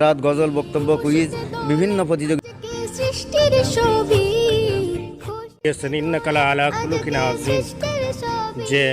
রাত গজল বক্তব্য কুইজ বিভিন্ন প্রতিযোগিতা যে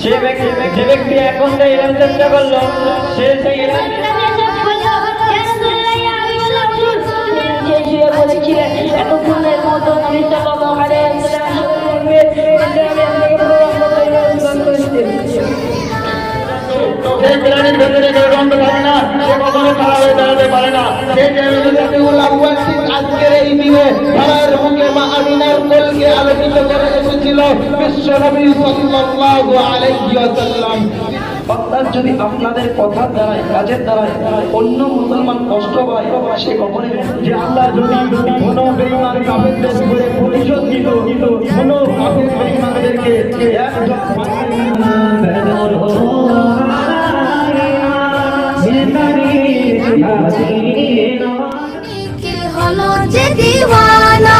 সে ব্যক্তি এখন যে ইলাম চেষ্টা করল সে সেই ইলাম যে প্রাণীর ভেতরে কেউ গন্ধ থাকে না সে কখনো খারাপ হয়ে দাঁড়াতে পারে না। সে জামিউল আউয়াল ঠিক আজকের এই দিনে ধরার মুখে মা আমিনার কোলকে আলোকিত করে এসেছিল বিশ্ব নবী সাল্লাল্লাহু আলাইহি ওয়াসাল্লাম। অর্থাৎ যদি আপনাদের কথার দ্বারায় কাজের দ্বারায় অন্য মুসলমান কষ্ট পায় সে কখনই যে আল্লাহ যদি কোনো কাফেরদের উপরে প্রতিশোধ নিত কোনো কাফের নিখিল দিওয়ানা?